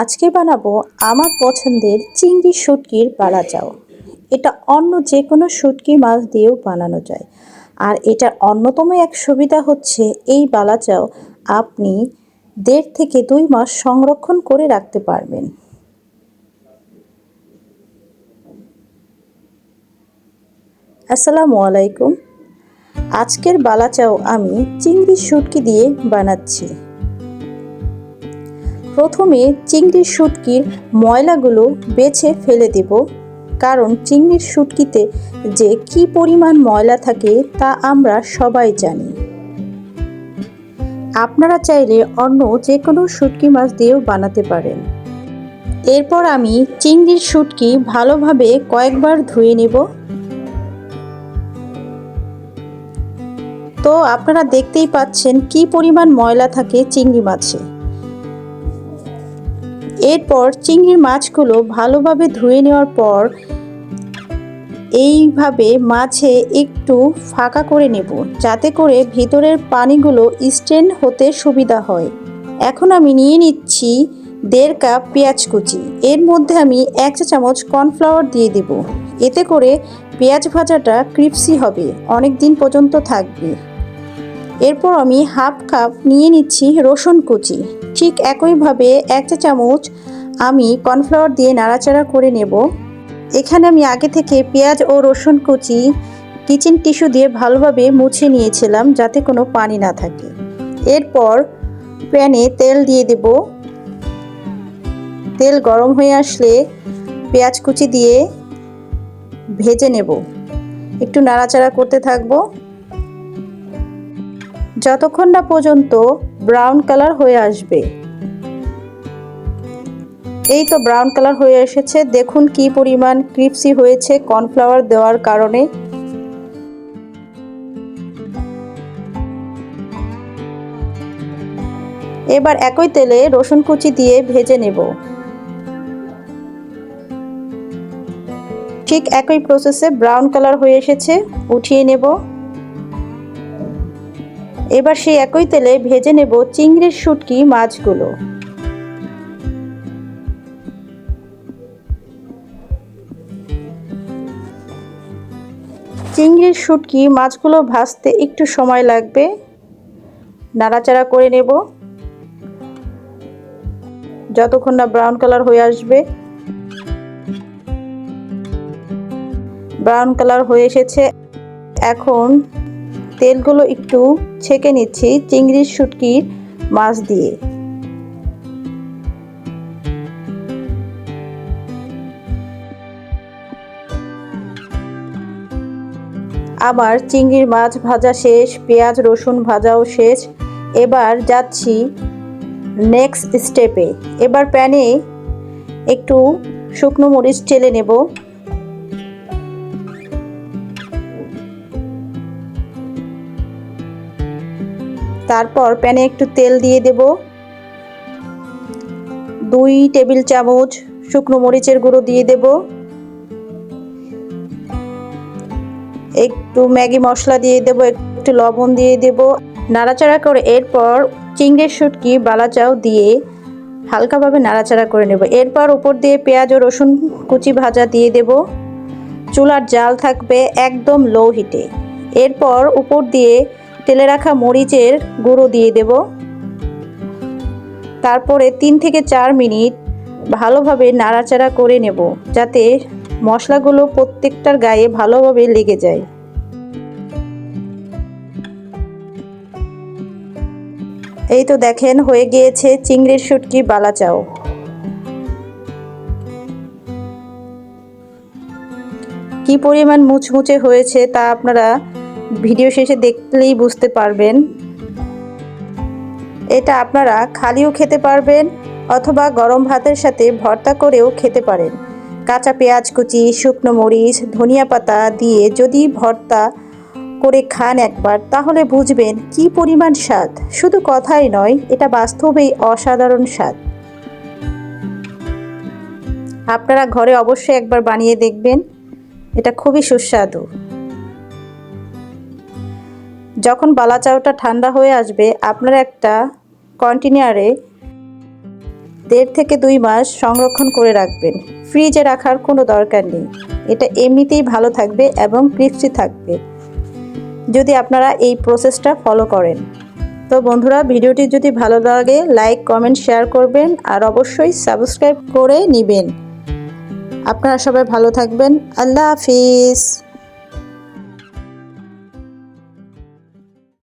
আজকে বানাবো আমার পছন্দের চিংড়ি শুটকির বালা চাও এটা অন্য যে কোনো শুটকি মাছ দিয়েও বানানো যায়। আর এটার অন্যতম এক সুবিধা হচ্ছে এই বালা চাও আপনি দেড় থেকে দুই মাস সংরক্ষণ করে রাখতে পারবেন। আসসালামু আলাইকুম। আজকের বালা চাও আমি চিংড়ি শুটকি দিয়ে বানাচ্ছি। প্রথমে চিংড়ির শুটকির ময়লাগুলো বেছে ফেলে দেব। কারণ চিংড়ির শুটকিতে যে কি পরিমাণ ময়লা থাকে তা আমরা সবাই জানি। আপনারা চাইলে অন্য যে কোনো শুটকি মাছ দিয়েও বানাতে পারেন। এরপর আমি চিংড়ির শুটকি ভালোভাবে কয়েকবার ধুয়ে নেব। তো আপনারা দেখতেই পাচ্ছেন কি পরিমাণ ময়লা থাকে চিংড়ি মাছে। এরপর চিংড়ির মাছগুলো ভালোভাবে ধুয়ে নেওয়ার পর এইভাবে মাছে একটু ফাঁকা করে নেব, যাতে করে ভিতরের পানিগুলো স্টেন হতে সুবিধা হয়। এখন আমি নিয়ে নিচ্ছি দেড় কাপ পেঁয়াজ কুচি। এর মধ্যে আমি এক চা চামচ কর্নফ্লাওয়ার দিয়ে দেব। এতে করে পেঁয়াজ ভাজাটা ক্রিপসি হবে অনেক দিন পর্যন্ত থাকবে। এরপর আমি হাফ কাপ নিয়ে নিচ্ছি রসুন কুচি। ঠিক একইভাবে এক চা চামচ আমি কর্নফ্লাওয়ার দিয়ে নাড়াচাড়া করে নেব। এখানে আমি আগে থেকে পেঁয়াজ ও রসুন কুচি কিচেন টিস্যু দিয়ে ভালোভাবে মুছে নিয়েছিলাম যাতে কোনো পানি না থাকে। এরপর প্যানে তেল দিয়ে দেব। তেল গরম হয়ে আসলে পেঁয়াজ কুচি দিয়ে ভেজে নেব। একটু নাড়াচাড়া করতে থাকব। যতক্ষণ না পর্যন্ত ব্রাউন কালার হয়ে আসবে। এই তো ব্রাউন কালার হয়ে এসেছে। দেখুন কি পরিমাণ ক্রিপসি হয়েছে কর্নফ্লাওয়ার দেওয়ার কারণে। এবার একই তেলে রসুন কুচি দিয়ে ভেজে নেব। ঠিক একই প্রসেসে ব্রাউন কালার হয়ে এসেছে। উঠিয়ে নেব। এবার সেই একই তেলে ভেজে নেব চিংড়ির শুটকি মাছগুলো। চিংড়ির শুটকি মাছগুলো ভাজতে একটু সময় লাগবে। নাড়াচাড়া করে নেব। যতক্ষণ না ব্রাউন কালার হয়ে আসবে। ব্রাউন কালার হয়ে এসেছে। এখন তেলগুলো একটু ছেঁকে নিচ্ছি চিংড়ির শুটকির মাছ দিয়ে। আমার চিংড়ির মাছ ভাজা শেষ, পেঁয়াজ, রসুন ভাজাও শেষ। এবার যাচ্ছি নেক্সট স্টেপে এবার প্যানে একটু শুকনো মরিচ টেলে নেব। তারপর প্যানে একটু তেল দিয়ে দেব। দুই টেবিল চামচ শুকনো মরিচের গুঁড়ো দিয়ে দেব। একটু ম্যাগি মশলা দিয়ে দেব, একটু লবণ দিয়ে দেব। নাড়াচাড়া করে এরপর চিংড়ির শুটকি, বালাচাও দিয়ে হালকাভাবে নাড়াচাড়া করে নেব। এরপর উপর দিয়ে পেঁয়াজ ও রসুন কুচি ভাজা দিয়ে দেব। চুলার জাল থাকবে একদম লো হিটে এরপর উপর দিয়ে তেলে রাখা মরিচের গুঁড়ো দিয়ে দেব। তারপরে তিন থেকে চার মিনিট ভালোভাবে নাড়াচাড়া করে নেব, যাতে মশলাগুলো প্রত্যেকটার গায়ে ভালোভাবে লেগে যায়। এই তো দেখেন, হয়ে গিয়েছে চিংড়ির শুটকি বালাচাও। কি পরিমাণ মুচমুচে হয়েছে তা আপনারা ভিডিও শেষে দেখলেই বুঝতে পারবেন। এটা আপনারা খালিও খেতে পারবেন অথবা গরম ভাতের সাথে ভর্তা করেও খেতে পারেন। কাঁচা পেঁয়াজ কুচি, শুকনো মরিচ, ধনিয়া পাতা দিয়ে যদি ভর্তা করে খান একবার, তাহলে বুঝবেন কি পরিমাণ স্বাদ। শুধু কথাই নয়, এটা বাস্তবেই অসাধারণ স্বাদ। আপনারা ঘরে অবশ্যই একবার বানিয়ে দেখবেন। এটা খুবই সুস্বাদু। যখন বালা চাউটা ঠান্ডা হয়ে আসবে, আপনারা একটা কন্টেনারে দেড় থেকে দুই মাস সংরক্ষণ করে রাখবেন। ফ্রিজে রাখার কোনো দরকার নেই। এটা এমনিতেই ভালো থাকবে এবং ক্রিস্পি থাকবে। যদি আপনারা এই প্রসেসটা ফলো করেন। তো বন্ধুরা, ভিডিওটি যদি ভালো লাগে, লাইক, কমেন্ট, শেয়ার করবেন আর অবশ্যই সাবস্ক্রাইব করে নেবেন। আপনারা সবাই ভালো থাকবেন। আল্লাহ হাফিজ।